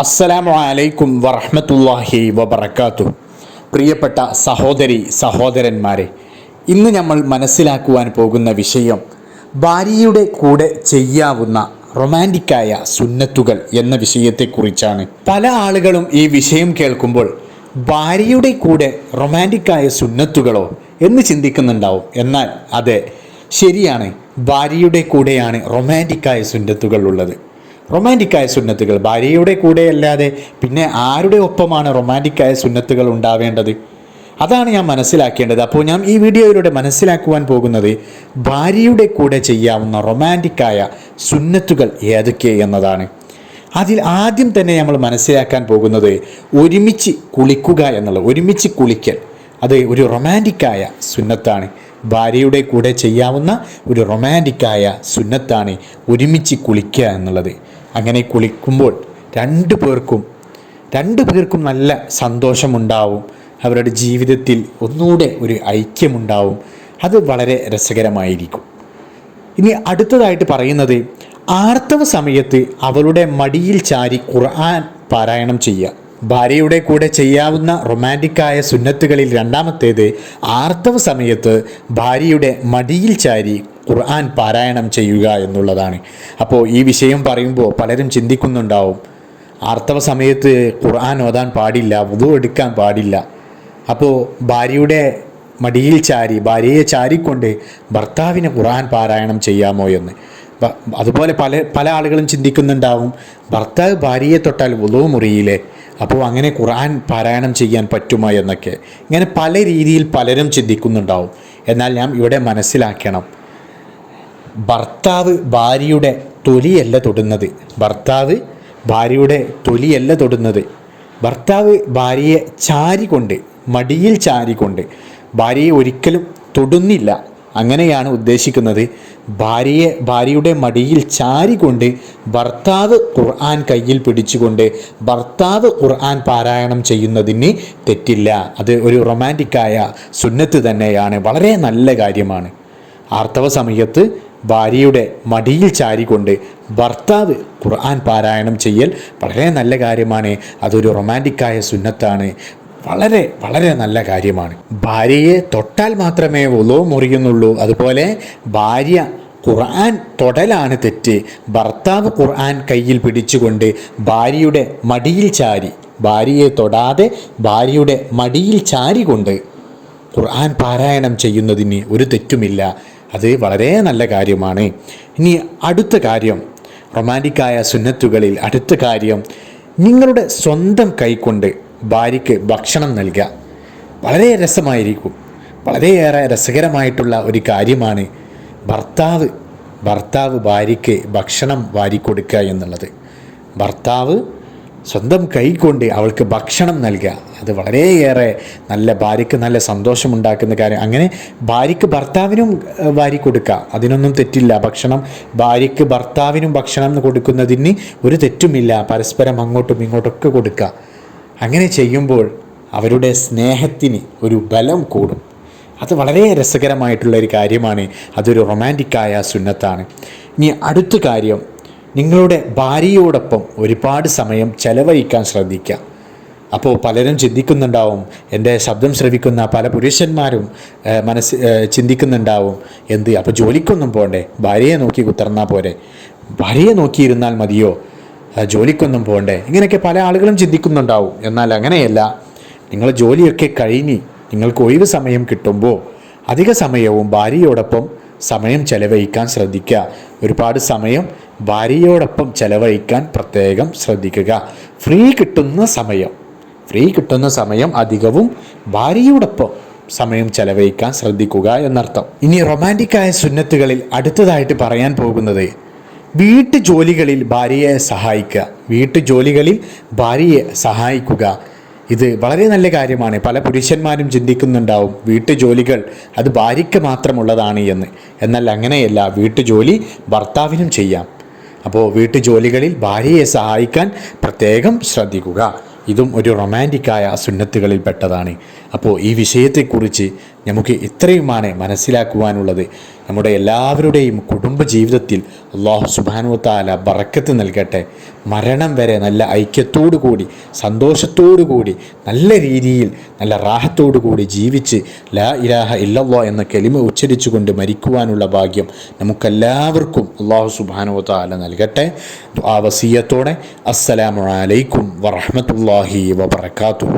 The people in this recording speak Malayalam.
അസ്സലാമു അലൈക്കും വറഹ്മത്തുള്ളാഹി വബറകാത്തു പ്രിയപ്പെട്ട സഹോദരി സഹോദരന്മാരെ ഇന്ന് നമ്മൾ മനസ്സിലാക്കുവാൻ പോകുന്ന വിഷയം ഭാര്യയുടെ കൂടെ ചെയ്യാവുന്ന റൊമാന്റിക്കായ സുന്നത്തുകൾ എന്ന വിഷയത്തെക്കുറിച്ചാണ്. പല ആളുകളും ഈ വിഷയം കേൾക്കുമ്പോൾ ഭാര്യയുടെ കൂടെ റൊമാന്റിക്കായ സുന്നത്തുകളോ എന്ന് ചിന്തിക്കുന്നുണ്ടാവും. എന്നാൽ അതെ ശരിയാണ് ഭാര്യയുടെ കൂടെയാണ് റൊമാന്റിക്കായ സുന്നത്തുകൾ ഉള്ളത്. റൊമാന്റിക്കായ സുന്നത്തുകൾ. ഭാര്യയുടെ കൂടെ അല്ലാതെ പിന്നെ ആരുടെ ഒപ്പമാണ് റൊമാന്റിക്കായ സുന്നത്തുകൾ ഉണ്ടാവേണ്ടത്? അതാണ് ഞാൻ മനസ്സിലാക്കേണ്ടത്. അപ്പോൾ ഞാൻ ഈ വീഡിയോയിലൂടെ മനസ്സിലാക്കുവാൻ പോകുന്നത് ഭാര്യയുടെ കൂടെ ചെയ്യാവുന്ന റൊമാന്റിക്കായ സുന്നത്തുകൾ ഏതൊക്കെ എന്നതാണ്. അതിൽ ആദ്യം തന്നെ നമ്മൾ മനസ്സിലാക്കാൻ പോകുന്നത് ഒരുമിച്ച് കുളിക്കുക എന്നുള്ളത് ഒരുമിച്ച് കുളിക്കൽ. അത് ഒരു റൊമാന്റിക്കായ സുന്നത്താണ്. ഭാര്യയുടെ കൂടെ ചെയ്യാവുന്ന ഒരു റൊമാന്റിക്കായ സുന്നത്താണ് ഒരുമിച്ച് കുളിക്കുക എന്നുള്ളത്. അങ്ങനെ കുളിക്കുമ്പോൾ രണ്ടു പേർക്കും രണ്ടു പേർക്കും നല്ല സന്തോഷമുണ്ടാവും. അവരുടെ ജീവിതത്തിൽ ഒന്നുകൂടെ ഒരു ഐക്യമുണ്ടാവും. അത് വളരെ രസകരമായിരിക്കും. ഇനി അടുത്തതായിട്ട് പറയുന്നത് ആർത്തവ സമയത്ത് അവളുടെ മടിയിൽ ചാരി ഖുർആൻ പാരായണം ചെയ്യുക. ഭാര്യയുടെ കൂടെ ചെയ്യാവുന്ന റൊമാന്റിക്കായ സുന്നത്തുകളിൽ രണ്ടാമത്തേത് ആർത്തവ സമയത്ത് ഭാര്യയുടെ മടിയിൽ ചാരി ഖുർആൻ പാരായണം ചെയ്യുക എന്നുള്ളതാണ്. അപ്പോൾ ഈ വിഷയം പറയുമ്പോൾ പലരും ചിന്തിക്കുന്നുണ്ടാവും ആർത്തവ സമയത്ത് ഖുർആൻ ഓതാൻ പാടില്ല വുതു എടുക്കാൻ പാടില്ല. അപ്പോൾ ഭാര്യയുടെ മടിയിൽ ചാരി ഭാര്യയെ ചാരിക്കൊണ്ട് ഭർത്താവിന് ഖുർആൻ പാരായണം ചെയ്യാമോ എന്ന്. അതുപോലെ പല പല ആളുകളും ചിന്തിക്കുന്നുണ്ടാവും ഭർത്താവ് ഭാര്യയെ തൊട്ടാൽ വുളു മുറിയിലെ അപ്പോൾ അങ്ങനെ ഖുർആൻ പാരായണം ചെയ്യാൻ പറ്റുമോ എന്നൊക്കെ. ഇങ്ങനെ പല രീതിയിൽ പലരും ചിന്തിക്കുന്നുണ്ടാവും. എന്നാൽ ഞാൻ ഇവിടെ മനസ്സിലാക്കണം ഭർത്താവ് ഭാര്യയുടെ തൊലിയല്ല തൊടുന്നത്. ഭർത്താവ് ഭാര്യയുടെ തൊലിയല്ല തൊടുന്നത്. ഭർത്താവ് ഭാര്യയെ ചാരികൊണ്ട് മടിയിൽ ചാരിക്കൊണ്ട് ഭാര്യയെ ഒരിക്കലും തൊടുന്നില്ല. അങ്ങനെയാണ് ഉദ്ദേശിക്കുന്നത്. ഭാര്യയെ ഭാര്യയുടെ മടിയിൽ ചാരികൊണ്ട് ഭർത്താവ് ഖുർആൻ കയ്യിൽ പിടിച്ചുകൊണ്ട് ഭർത്താവ് ഖുർആൻ പാരായണം ചെയ്യുന്നതിന് തെറ്റില്ല. അത് ഒരു റൊമാന്റിക്കായ സുന്നത്ത് തന്നെയാണ്. വളരെ നല്ല കാര്യമാണ്. ആർത്തവ സമയത്ത് ഭാര്യയുടെ മടിയിൽ ചാരിക്കൊണ്ട് ഭർത്താവ് ഖുർആൻ പാരായണം ചെയ്യൽ വളരെ നല്ല കാര്യമാണ്. അതൊരു റൊമാന്റിക്കായ സുന്നത്താണ്. വളരെ വളരെ നല്ല കാര്യമാണ്. ഭാര്യയെ തൊട്ടാൽ മാത്രമേ ഒലോ മുറിയുന്നുള്ളൂ. അതുപോലെ ഭാര്യ ഖുർആൻ തൊടലാണ് തെറ്റ്. ഭർത്താവ് ഖുർആൻ കയ്യിൽ പിടിച്ചുകൊണ്ട് ഭാര്യയുടെ മടിയിൽ ചാരി ഭാര്യയെ തൊടാതെ ഭാര്യയുടെ മടിയിൽ ചാരികൊണ്ട് ഖുർആൻ പാരായണം ചെയ്യുന്നതിന് ഒരു തെറ്റുമില്ല. അത് വളരെ നല്ല കാര്യമാണ്. ഇനി അടുത്ത കാര്യം റൊമാന്റിക്കായ സുന്നത്തുകളിൽ അടുത്ത കാര്യം നിങ്ങളുടെ സ്വന്തം കൈക്കൊണ്ട് ഭാര്യയ്ക്ക് ഭക്ഷണം നൽകുക. വളരെ രസമായിരിക്കും. വളരെയേറെ രസകരമായിട്ടുള്ള ഒരു കാര്യമാണ് ഭർത്താവ് ഭർത്താവ് ഭാര്യയ്ക്ക് ഭക്ഷണം വാരിക്കൊടുക്കുക എന്നുള്ളത്. ഭർത്താവ് സ്വന്തം കൈ കൊണ്ട് അവൾക്ക് ഭക്ഷണം നൽകുക. അത് വളരെയേറെ നല്ല ഭാര്യയ്ക്ക് നല്ല സന്തോഷമുണ്ടാക്കുന്ന കാര്യം. അങ്ങനെ ഭാര്യയ്ക്ക് ഭർത്താവിനും ഭാര്യ കൊടുക്കുക. അതിനൊന്നും തെറ്റില്ല. ഭക്ഷണം ഭാര്യയ്ക്ക് ഭർത്താവിനും ഭക്ഷണം കൊടുക്കുന്നതിന് ഒരു തെറ്റുമില്ല. പരസ്പരം അങ്ങോട്ടും ഇങ്ങോട്ടൊക്കെ കൊടുക്കുക. അങ്ങനെ ചെയ്യുമ്പോൾ അവരുടെ സ്നേഹത്തിന് ഒരു ബലം കൂടും. അത് വളരെ രസകരമായിട്ടുള്ള ഒരു കാര്യമാണ്. അതൊരു റൊമാന്റിക്കായ സുന്നത്താണ്. ഇനി അടുത്ത കാര്യം. നിങ്ങളുടെ ഭാര്യയോടൊപ്പം ഒരുപാട് സമയം ചെലവഴിക്കാൻ ശ്രദ്ധിക്കുക. അപ്പോൾ പലരും ചിന്തിക്കുന്നുണ്ടാവും എന്റെ ശബ്ദം ശ്രവിക്കുന്ന പല പുരുഷന്മാരും മനസ്സ് ചിന്തിക്കുന്നുണ്ടാവും എന്ത്? അപ്പോൾ ജോലിക്കൊന്നും പോകണ്ടേ? ഭാര്യയെ നോക്കി കുത്തർന്നാൽ പോരെ? ഭാര്യയെ നോക്കിയിരുന്നാൽ മതിയോ? ജോലിക്കൊന്നും പോകണ്ടേ? ഇങ്ങനെയൊക്കെ പല ആളുകളും ചിന്തിക്കുന്നുണ്ടാവും. എന്നാൽ അങ്ങനെയല്ല. നിങ്ങൾ ജോലിയൊക്കെ കഴിഞ്ഞ് നിങ്ങൾക്ക് ഒഴിവ് സമയം കിട്ടുമ്പോൾ അധിക സമയവും ഭാര്യയോടൊപ്പം സമയം ചെലവഴിക്കാൻ ശ്രദ്ധിക്കുക. ഒരുപാട് സമയം ഭാര്യയോടൊപ്പം ചെലവഴിക്കാൻ പ്രത്യേകം ശ്രദ്ധിക്കുക. ഫ്രീ കിട്ടുന്ന സമയം ഫ്രീ കിട്ടുന്ന സമയം അധികവും ഭാര്യയോടൊപ്പം സമയം ചെലവഴിക്കാൻ ശ്രദ്ധിക്കുക എന്നർത്ഥം. ഇനി റൊമാന്റിക്കായ സുന്നത്തുകളിൽ അടുത്തതായിട്ട് പറയാൻ പോകുന്നത് വീട്ടു ജോലികളിൽ ഭാര്യയെ സഹായിക്കുക. വീട്ടു ജോലികളിൽ ഭാര്യയെ സഹായിക്കുക. ഇത് വളരെ നല്ല കാര്യമാണ്. പല പുരുഷന്മാരും ചിന്തിക്കുന്നുണ്ടാവും വീട്ടുജോലികൾ അത് ഭാര്യയ്ക്ക് മാത്രമുള്ളതാണ് എന്ന്. എന്നാൽ അങ്ങനെയല്ല വീട്ടുജോലി ഭർത്താവിനും ചെയ്യാം. അപ്പോൾ വീട്ടുജോലികളിൽ ഭാര്യയെ സഹായിക്കാൻ പ്രത്യേകം ശ്രദ്ധിക്കുക. ഇതും ഒരു റൊമാന്റിക്കായ സുന്നത്തുകളിൽ പെട്ടതാണ് അപ്പോൾ ഈ വിഷയത്തെക്കുറിച്ച് നമുക്ക് ഇത്രയുമാണ് മനസ്സിലാക്കുവാനുള്ളത്. നമ്മുടെ എല്ലാവരുടെയും കുടുംബ ജീവിതത്തിൽ അള്ളാഹു സുബാനുവത്താല ബറക്കത്ത് നൽകട്ടെ. മരണം വരെ നല്ല ഐക്യത്തോടു കൂടി സന്തോഷത്തോടു കൂടി നല്ല രീതിയിൽ നല്ല റാഹത്തോടു കൂടി ജീവിച്ച് ലാ ഇലാഹ ഇല്ലല്ലോ എന്ന കെലിമ ഉച്ചരിച്ചുകൊണ്ട് മരിക്കുവാനുള്ള ഭാഗ്യം നമുക്കെല്ലാവർക്കും അള്ളാഹു സുബാനുവത്താല നൽകട്ടെ. ആ വസീയത്തോടെ അസ്സലാമു അലൈക്കും വറഹമത്തല്ലാഹി വബർക്കാത്തു